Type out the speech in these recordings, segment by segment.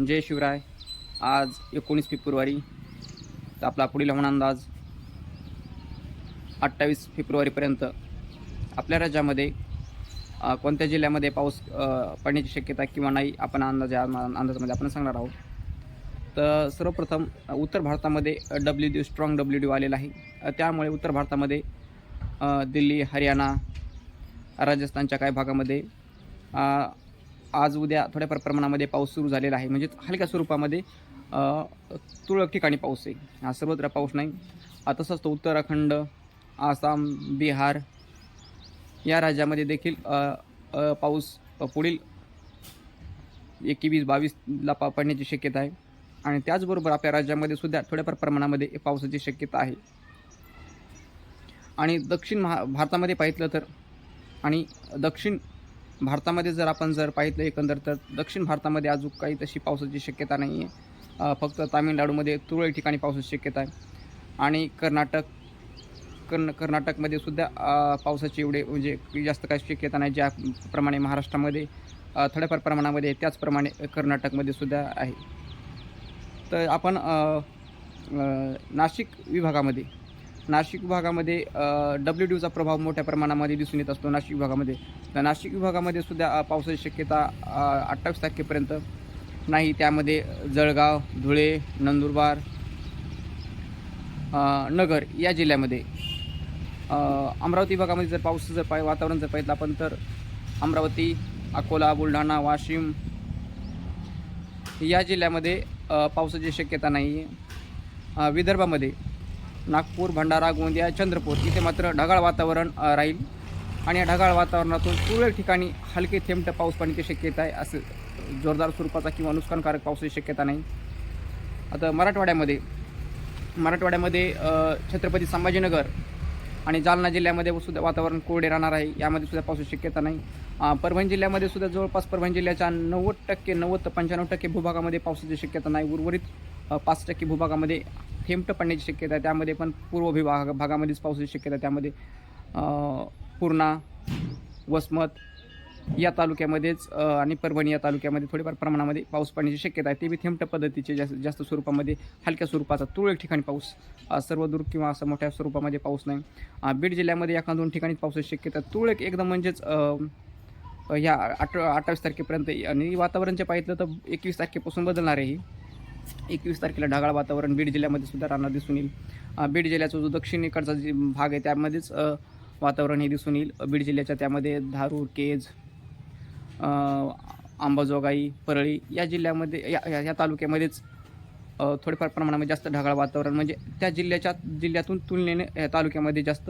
जय शिवराय. आज एकोणीस फेब्रुवारी तर आपला पुढील हवामान अंदाज अठ्ठावीस फेब्रुवारीपर्यंत. आपल्या राज्यामध्ये कोणत्या जिल्ह्यामध्ये पाऊस पडण्याची शक्यता किंवा नाही आपण अंदाज या अंदाजामध्ये आपण सांगणार आहोत. तर सर्वप्रथम उत्तर भारतामध्ये W D strong W D आलेला आहे. त्यामुळे उत्तर भारतामध्ये दिल्ली हरियाणा राजस्थानच्या काही भागामध्ये आज उद्या थोड्याफार प्रमाणामध्ये पाऊस सुरू झालेला आहे. म्हणजेच हलक्या स्वरूपामध्ये तुरळक ठिकाणी पाऊस आहे हा सर्वत्र पाऊस नाही. तसंच तो उत्तराखंड आसाम बिहार या राज्यामध्ये देखील पाऊस पुढील एकवीस बावीसला पा पडण्याची शक्यता आहे. आणि त्याचबरोबर आपल्या राज्यामध्ये सुद्धा थोड्याफार प्रमाणामध्ये पावसाची शक्यता आहे. आणि दक्षिण महा भारतामध्ये पाहितलं तर आणि दक्षिण भारतामध्ये जर आपण जर पाहितलं एकंदर तर दक्षिण भारतामध्ये अजून काही तशी पावसाची शक्यता नाही आहे. फक्त तामिळनाडूमध्ये तुरळक ठिकाणी पावसाची शक्यता आहे. आणि कर्नाटक कर्न कर्नाटकमध्ये सुद्धा पावसाची एवढे म्हणजे जास्त काही शक्यता नाही ज्याप्रमाणे महाराष्ट्रामध्ये थोड्याफार प्रमाणामध्ये त्याचप्रमाणे कर्नाटकमध्ये सुद्धा आहे. तर आपण नाशिक विभागामध्ये नाशिक विभागामध्ये डब्ल्यू ड्यूचा प्रभाव मोठ्या प्रमाणामध्ये दिसून येत असतो नाशिक विभागामध्ये. तर नाशिक विभागामध्ये सुद्धा पावसाची शक्यता अठ्ठावीस तारखेपर्यंत नाही. त्यामध्ये जळगाव धुळे नंदुरबार नगर या जिल्ह्यामध्ये अमरावती भागामध्ये जर पाऊस जर पाय वातावरण जर पाहिलं आपण तर अमरावती अकोला बुलढाणा वाशिम या जिल्ह्यामध्ये पावसाची शक्यता नाही आहे विदर्भामध्ये नागपूर भंडारा गोंदिया चंद्रपूर इथे मात्र ढगाळ वातावरण राहील. आणि या ढगाळ वातावरणातून तुरळक ठिकाणी हलके थेंबट पाऊस पडण्याची शक्यता आहे असं जोरदार स्वरूपाचा किंवा नुकसानकारक पावसाची शक्यता नाही. आता मराठवाड्यामध्ये मराठवाड्यामध्ये छत्रपती संभाजीनगर आणि जालना जिल्ह्यामध्ये सुद्धा वातावरण कोरडे राहणार आहे. यामध्ये सुद्धा पावसाची शक्यता नाही. परभणी जिल्ह्यामध्ये सुद्धा जवळपास परभणी जिल्ह्याच्या नव्वद टक्के नव्वद पंच्याण्णव टक्के भूभागामध्ये पावसाची शक्यता नाही. उर्वरित पाच टक्के भूभागामध्ये थेंबट पडण्याची शक्यता आहे. त्यामध्ये पण पूर्व विभाग भागामध्येच पावसाची शक्यता त्यामध्ये पूर्णा वसमत या तालुक्यामध्येच आणि परभणी या तालुक्यामध्ये थोडेफार प्रमाणामध्ये पाऊस पडण्याची शक्यता आहे. ते बी थेंबट पद्धतीचे जास्त जास्त स्वरूपामध्ये हलक्या स्वरूपाचा तुरळक ठिकाणी पाऊस सर्वदूर किंवा असं मोठ्या स्वरूपामध्ये पाऊस नाही. बीड जिल्ह्यामध्ये एका दोन ठिकाणी पावसाची शक्यता तुरळक एकदम म्हणजेच ह्या अठ अठ्ठावीस तारखेपर्यंत आणि वातावरण जे पाहिलं तर एकवीस तारखेपासून बदलणार आहे एकवीस तारखेला ढगाळ वातावरण बीड जिल्ह्यामध्ये सुद्धा राहणार दिसून येईल. बीड जिल्ह्याचा जो दक्षिणेकडचा जे भाग आहे त्यामध्येच वातावरण हे दिसून येईल. बीड जिल्ह्याच्या त्यामध्ये धारूर केज अंबाजोगाई परळी या जिल्ह्यामध्ये या या- या तालुक्यामध्येच थोडेफार प्रमाणामध्ये जास्त ढगाळ वातावरण. म्हणजे त्या जिल्ह्याच्या जिल्ह्यातून तुलनेने या तालुक्यामध्ये जास्त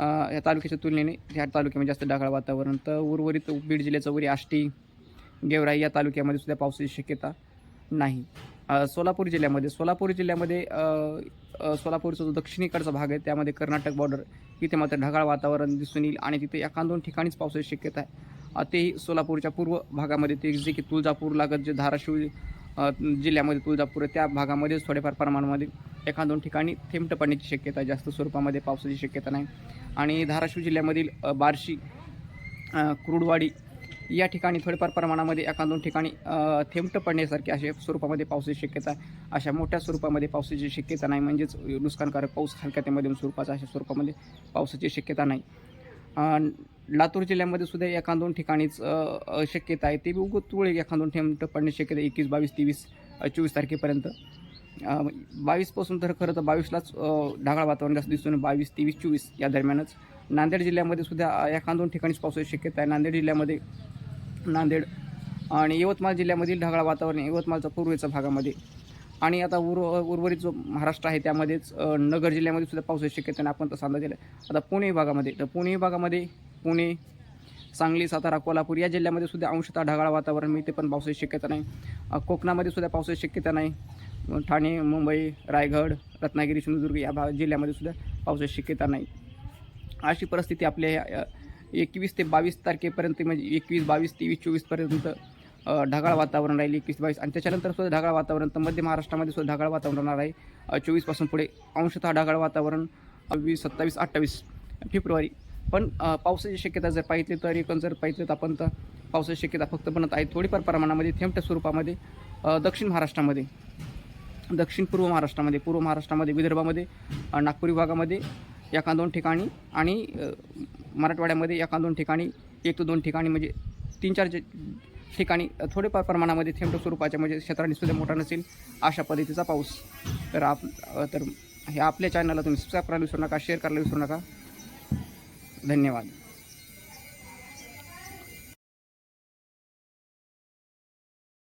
या तालुक्याच्या तुलनेने ह्या तालुक्यामध्ये जास्त ढगाळ वातावरण. तर उर्वरित बीड जिल्ह्याचं वरी आष्टी गेवराई या तालुक्यामध्ये सुद्धा पावसाची शक्यता नाही. सोलापूर जिल्ह्यामध्ये सोलापूर जिल्ह्यामध्ये सोलापूरचा जो दक्षिणेकडचा भाग आहे त्यामध्ये कर्नाटक बॉर्डर इथे मात्र ढगाळ वातावरण दिसून येईल आणि तिथे एखाद दोन ठिकाणीच पावसाची शक्यता आहे. तेही सोलापूरच्या पूर्व भागामध्ये ते जे की तुळजापूर लागत जे धाराशिव जिल्ह्यामध्ये तुळजापूर आहे त्या भागामध्येच थोड्याफार प्रमाणामध्ये एखाद दोन ठिकाणी थेंबट पडण्याची शक्यता आहे. जास्त स्वरूपामध्ये पावसाची शक्यता नाही. आणि धाराशिव जिल्ह्यामधील बार्शी कुरुडवाडी या ठिकाणी थोडेफार प्रमाणामध्ये एका दोन ठिकाणी थेंबट पडण्यासारखे अशा स्वरूपामध्ये पावसाची शक्यता आहे. अशा मोठ्या स्वरूपामध्ये पावसाची शक्यता नाही. म्हणजेच नुकसानकारक पाऊस हलक्या ते मध्यम स्वरूपाचा अशा स्वरूपामध्ये पावसाची शक्यता नाही. लातूर जिल्ह्यामध्ये सुद्धा एका दोन ठिकाणीच शक्यता आहे. ते बी उगत तुळे एखाद दोन थेंबट पडण्याची शक्यता एकवीस बावीस तेवीस चोवीस तारखेपर्यंत. बावीसपासून तर खरं तर बावीसलाच ढगाळ वातावरण जास्त दिसून बावीस तेवीस चोवीस या दरम्यानच. नांदेड जिल्ह्यामध्ये सुद्धा एखाद दोन ठिकाणीच पावसाची शक्यता आहे. नांदेड जिल्ह्यामध्ये नांदेड आणि यवतमाळ जिल्ह्यामधील ढगाळ वातावरण यवतमाळच्या पूर्वेच्या भागामध्ये. आणि आता उर उर्वरित जो महाराष्ट्र आहे त्यामध्येच नगर जिल्ह्यामध्ये सुद्धा पावसाची शक्यता आहे आपण तसा अंदाज दिला आता पुणे विभागामध्ये तर पुणे विभागामध्ये पुणे सांगली सातारा कोल्हापूर या जिल्ह्यामध्ये सुद्धा अंशतः ढगाळ वातावरण मिळते पण पावसाची शक्यता नाही. कोकणामध्ये सुद्धा पावसाची शक्यता नाही. ठाणे मुंबई रायगड रत्नागिरी सिंधुदुर्ग या भा जिल्ह्यामध्ये सुद्धा पावसाची शक्यता नाही. अशी परिस्थिती आपल्या एकवीस ते बावीस तारखेपर्यंत म्हणजे एकवीस बावीस तेवीस चोवीसपर्यंत ढगाळ वातावरण राहील एकवीस बावीस. आणि त्याच्यानंतर सुद्धा ढगाळ वातावरण तर मध्य महाराष्ट्रामध्ये सुद्धा ढगाळ वातावरण राहणार आहे. चोवीसपासून पुढे अंशतः ढगाळ वातावरण वीस सत्तावीस अठ्ठावीस फेब्रुवारी. पण पावसाची शक्यता जर पाहिली तर एकूण जर पाहिजे तर आपण तर पावसाची शक्यता फक्त बनत आहे थोडीफार प्रमाणामध्ये थेंबट्या स्वरूपामध्ये दक्षिण महाराष्ट्रामध्ये. दक्षिण पूर्व महाराष्ट्रामध्ये पूर्व महाराष्ट्रामध्ये विदर्भामध्ये नागपूर विभागामध्ये एका दोन ठिकाणी आणि मराठवाड्यामध्ये एका दोन ठिकाणी एक ते दोन ठिकाणी म्हणजे तीन चार जे ठिकाणी थोडेफार प्रमाणामध्ये थेंब स्वरूपाच्या म्हणजे क्षेत्राने सुद्धा मोठा नसेल अशा पद्धतीचा पाऊस. तर आप तर हे आपल्या चॅनलला तुम्ही सबस्क्राईब करायला विसरू नका शेअर करायला विसरू नका. धन्यवाद.